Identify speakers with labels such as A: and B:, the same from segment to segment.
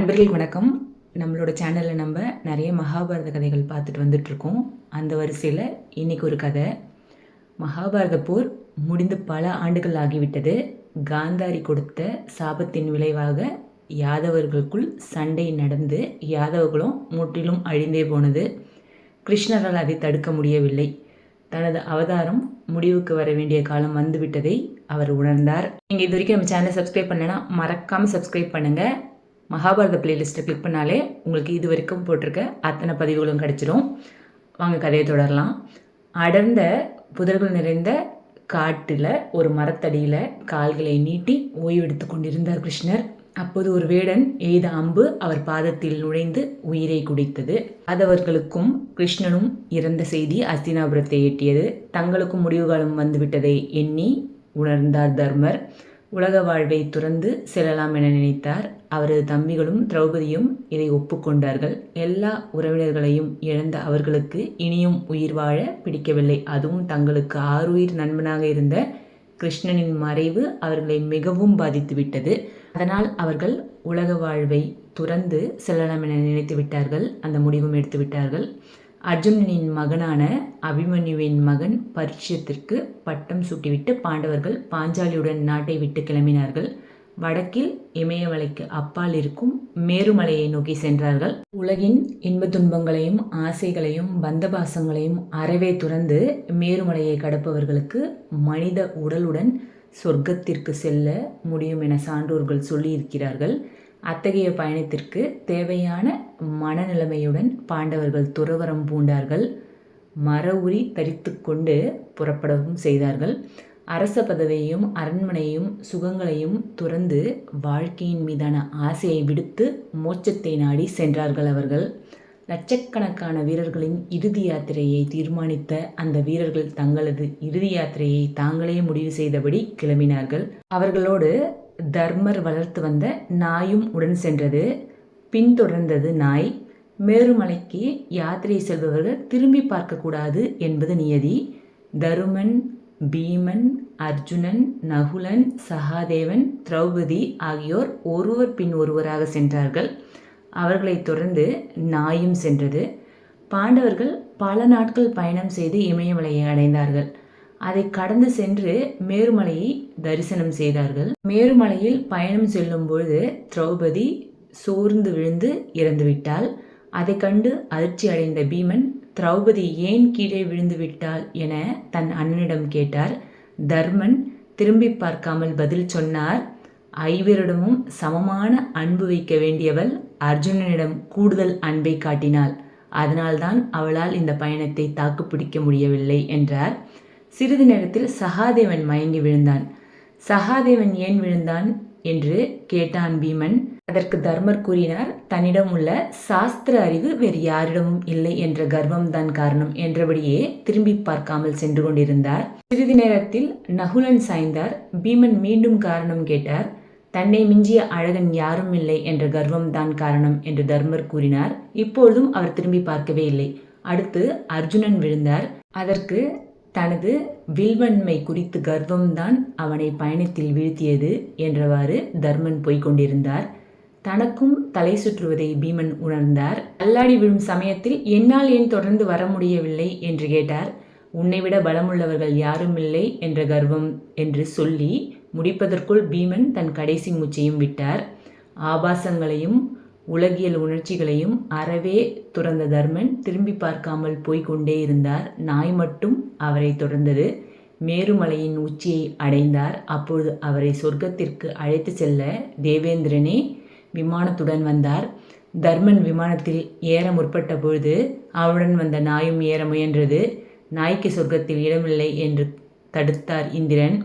A: நண்பர்கள் வணக்கம். நம்மளோட சேனலில் நம்ம நிறைய மகாபாரத கதைகள் பார்த்துட்டு வந்துட்ருக்கோம் அந்த வரிசையில் இன்றைக்கி ஒரு கதை. மகாபாரத போர் முடிந்து பல ஆண்டுகள் ஆகிவிட்டது. காந்தாரி கொடுத்த சாபத்தின் விளைவாக யாதவர்களுக்குள் சண்டை நடந்து யாதவர்களும் முற்றிலும் அழிந்தே போனது. கிருஷ்ணரால் அதை தடுக்க முடியவில்லை. தனது அவதாரம் முடிவுக்கு வர வேண்டிய காலம் வந்துவிட்டதை அவர் உணர்ந்தார். நீங்கள் இது வரைக்கும் நம்ம சேனலை சப்ஸ்கிரைப் பண்ணனா மறக்காமல் சப்ஸ்கிரைப் பண்ணுங்கள் மகாபாரத பிளேலிஸ்ட்டை கிளிக் பண்ணாலே உங்களுக்கு இது வரைக்கும் போட்டிருக்க அத்தனை பதிவுகளும் கிடச்சிரும். வாங்க கதையை தொடரலாம். அடர்ந்த புதர்கள் நிறைந்த காட்டில் ஒரு மரத்தடியில் கால்களை நீட்டி ஓய்வெடுத்து கொண்டிருந்தார் கிருஷ்ணர். அப்போது ஒரு வேடன் எய்த அம்பு அவர் பாதத்தில் நுழைந்து உயிரை குடித்தது. அதவர்களுக்கும் கிருஷ்ணனும் இறந்த செய்தி அஸ்தினாபுரத்தை எட்டியது. தங்களுக்கும் முடிவு காலம் வந்துவிட்டதை எண்ணி உணர்ந்தார் தர்மர். உலக வாழ்வை துறந்து செல்லலாம் என நினைத்தார் அவரது தம்பிகளும் திரௌபதியும் இதை ஒப்புக்கொண்டார்கள். எல்லா உறவினர்களையும் இழந்த அவர்களுக்கு இனியும் உயிர் வாழ பிடிக்கவில்லை. அதுவும் தங்களுக்கு ஆறுயிர் நண்பனாக இருந்த கிருஷ்ணனின் மறைவு அவர்களை மிகவும் பாதித்துவிட்டது. அதனால் அவர்கள் உலக வாழ்வை துறந்து செல்லலாம் என நினைத்து விட்டார்கள். அந்த முடிவும் எடுத்து விட்டார்கள். அர்ஜுனனின் மகனான அபிமன்யுவின் மகன் பரிட்சத்திற்கு பட்டம் சூட்டிவிட்டு பாண்டவர்கள் பாஞ்சாலியுடன் நாட்டை விட்டு கிளம்பினார்கள். வடக்கில் இமயமலைக்கு அப்பால் இருக்கும் மேருமலையை நோக்கி சென்றார்கள். உலகின் இன்ப துன்பங்களையும் ஆசைகளையும் பந்தபாசங்களையும் அறவே துறந்து மேருமலையை கடப்பவர்களுக்கு மனித உடலுடன் சொர்க்கத்திற்கு செல்ல முடியும் என சான்றோர்கள் சொல்லியிருக்கிறார்கள். அத்தகைய பயணத்திற்கு தேவையான மனநிலைமையுடன் பாண்டவர்கள் துறவரம் பூண்டார்கள். மர உரி தரித்து கொண்டு புறப்படவும் செய்தார்கள். அரச பதவியையும் அரண்மனையும் சுகங்களையும் துறந்து வாழ்க்கையின் மீதான ஆசையை விடுத்து மோட்சத்தை நாடி சென்றார்கள் அவர்கள். லட்சக்கணக்கான வீரர்களின் இறுதி யாத்திரையை தீர்மானித்த அந்த வீரர்கள் தங்களது இறுதி யாத்திரையை தாங்களே முடிவு செய்தபடி கிளம்பினார்கள். அவர்களோடு தர்மர் வளர்த்து வந்த நாயும் உடன் சென்றது. பின்தொடர்ந்தது நாய். மேருமலைக்கு யாத்திரை செல்பவர்கள் திரும்பி பார்க்கக்கூடாது என்பது நியதி. தருமன் பீமன் அர்ஜுனன் நகுலன் சகாதேவன் திரௌபதி ஆகியோர் ஒருவர் பின் ஒருவராக சென்றார்கள். அவர்களை தொடர்ந்து நாயும் சென்றது. பாண்டவர்கள் பல நாட்கள் பயணம் செய்து இமயமலையை அடைந்தார்கள். அதை கடந்து சென்று மேருமலையை தரிசனம் செய்தார்கள். மேருமலையில் பயணம் செல்லும்பொழுது திரௌபதி சோர்ந்து விழுந்து இறந்துவிட்டாள். அதை கண்டு அதிர்ச்சி அடைந்த பீமன் திரௌபதி ஏன் கீழே விழுந்து விட்டாள் என தன் அண்ணனிடம் கேட்டார். தர்மன் திரும்பி பார்க்காமல் பதில் சொன்னார். ஐவரிடமும் சமமான அன்பு வைக்க வேண்டியவள் அர்ஜுனனிடம் கூடுதல் அன்பை காட்டினாள். அதனால்தான் அவளால் இந்த பயணத்தை தாக்குப்பிடிக்க முடியவில்லை என்றார். சிறிது நேரத்தில் சகாதேவன் மயங்கி விழுந்தான். சகாதேவன் ஏன் விழுந்தான் என்று கேட்டான் பீமன். அதற்கு தர்மர் கூறினார் தன்னிடம் உள்ள சாஸ்திர அறிவு வேறு யாரிடமும் இல்லை என்ற கர்வம்தான் காரணம் என்றபடியே திரும்பி பார்க்காமல் சென்று கொண்டிருந்தார். சிறிது நேரத்தில் நகுலன் சாய்ந்தார். பீமன் மீண்டும் காரணம் கேட்டார் தன்னை மிஞ்சிய அழகன் யாரும் இல்லை என்ற கர்வம்தான் காரணம் என்று தர்மர் கூறினார். இப்பொழுதும் அவர் திரும்பி பார்க்கவே இல்லை. அடுத்து அர்ஜுனன் விழுந்தார். அதற்கு தனது வில்வன்மை குறித்து கர்வம்தான் அவனை பயணத்தில் வீழ்த்தியது என்றவாறு தர்மன் போய்கொண்டிருந்தார் தனக்கும் தலை சுற்றுவதை பீமன் உணர்ந்தார். அல்லாடி விழும் சமயத்தில் என்னால் ஏன் தொடர்ந்து வர முடியவில்லை என்று கேட்டார். உன்னை விட பலமுள்ளவர்கள் யாரும் இல்லை என்ற கர்வம் என்று சொல்லி முடிப்பதற்குள் பீமன் தன் கடைசி மூச்சையும் விட்டார். ஆபாசங்களையும் உலகியல் உணர்ச்சிகளையும் அறவே துறந்த தர்மன் திரும்பி பார்க்காமல் போய்கொண்டே இருந்தார். நாய் மட்டும் அவரை தொடர்ந்தது. மேருமலையின் உச்சியை அடைந்தார். அப்பொழுது அவரை சொர்க்கத்திற்கு அழைத்து செல்ல தேவேந்திரனே விமானத்துடன் வந்தார். தர்மன் விமானத்தில் ஏற முற்பட்ட பொழுது அவருடன் வந்த நாயும் ஏற முயன்றது. நாய்க்கு சொர்க்கத்தில் இடமில்லை என்று தடுத்தார் இந்திரன்.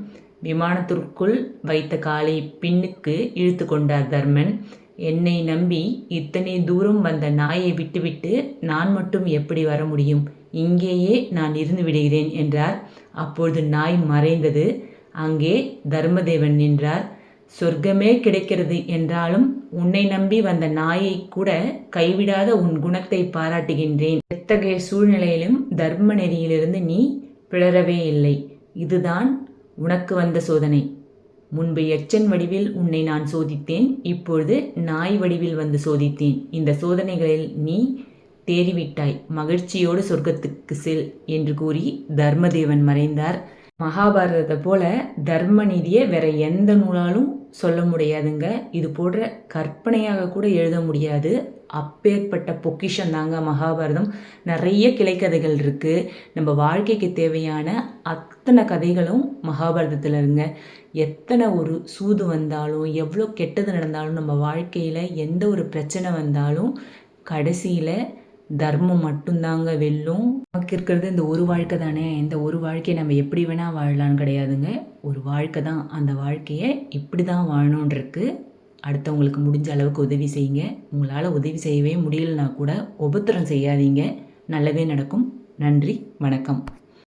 A: விமானத்திற்குள் வைத்த காலை பின்னுக்கு இழுத்து கொண்டார் தர்மன். என்னை நம்பி இத்தனை தூரம் வந்த நாயை விட்டுவிட்டு நான் மட்டும் எப்படி வர முடியும்? இங்கேயே நான் இருந்து விடுகிறேன் என்றார். அப்பொழுது நாய் மறைந்தது. அங்கே தர்மதேவன் நின்றார். சொர்க்கமே கிடைக்கிறது என்றாலும் உன்னை நம்பி வந்த நாயை கூட கைவிடாத உன் குணத்தை பாராட்டுகின்றேன். எத்தகைய சூழ்நிலையிலும் தர்ம நெறியிலிருந்து நீ பிளரவே இல்லை. இதுதான் உனக்கு வந்த சோதனை. முன்பு எச்சன் வடிவில் உன்னை நான் சோதித்தேன் இப்பொழுது நாய் வடிவில் வந்து சோதித்தேன். இந்த சோதனைகளில் நீ தேறிவிட்டாய். மகிழ்ச்சியோடு சொர்க்கத்துக்கு செல் என்று கூறி தர்மதேவன் மறைந்தார். மகாபாரதத்தை போல தர்ம நீதியை வேற எந்த நூலாலும் சொல்ல முடியாதுங்க. இது போன்ற கற்பனையாக கூட எழுத முடியாது. அப்பேற்பட்ட பொக்கிஷம் தாங்க மகாபாரதம். நிறைய கிளைக்கதைகள் இருக்குது நம்ம வாழ்க்கைக்கு தேவையான அத்தனை கதைகளும் மகாபாரதத்தில் இருங்க. எத்தனை ஒரு சூது வந்தாலும் எவ்வளோ கெட்டது நடந்தாலும் நம்ம வாழ்க்கையில் எந்த ஒரு பிரச்சனை வந்தாலும் கடைசியில் தர்மம் மட்டும்தாங்க வெல்லும். நமக்கு இருக்கிறது இந்த ஒரு வாழ்க்கை தானே. இந்த ஒரு வாழ்க்கையை நம்ம எப்படி வேணால் வாழலான்னு கிடையாதுங்க. ஒரு வாழ்க்கை தான். அந்த வாழ்க்கையை இப்படி தான் வாழணுன்றிருக்கு அடுத்தவங்களுக்கு முடிஞ்ச அளவுக்கு உதவி செய்யுங்க. உங்களால் உதவி செய்யவே முடியலனா கூட உபத்திரம் செய்யாதீங்க. நல்லதே நடக்கும். நன்றி. வணக்கம்.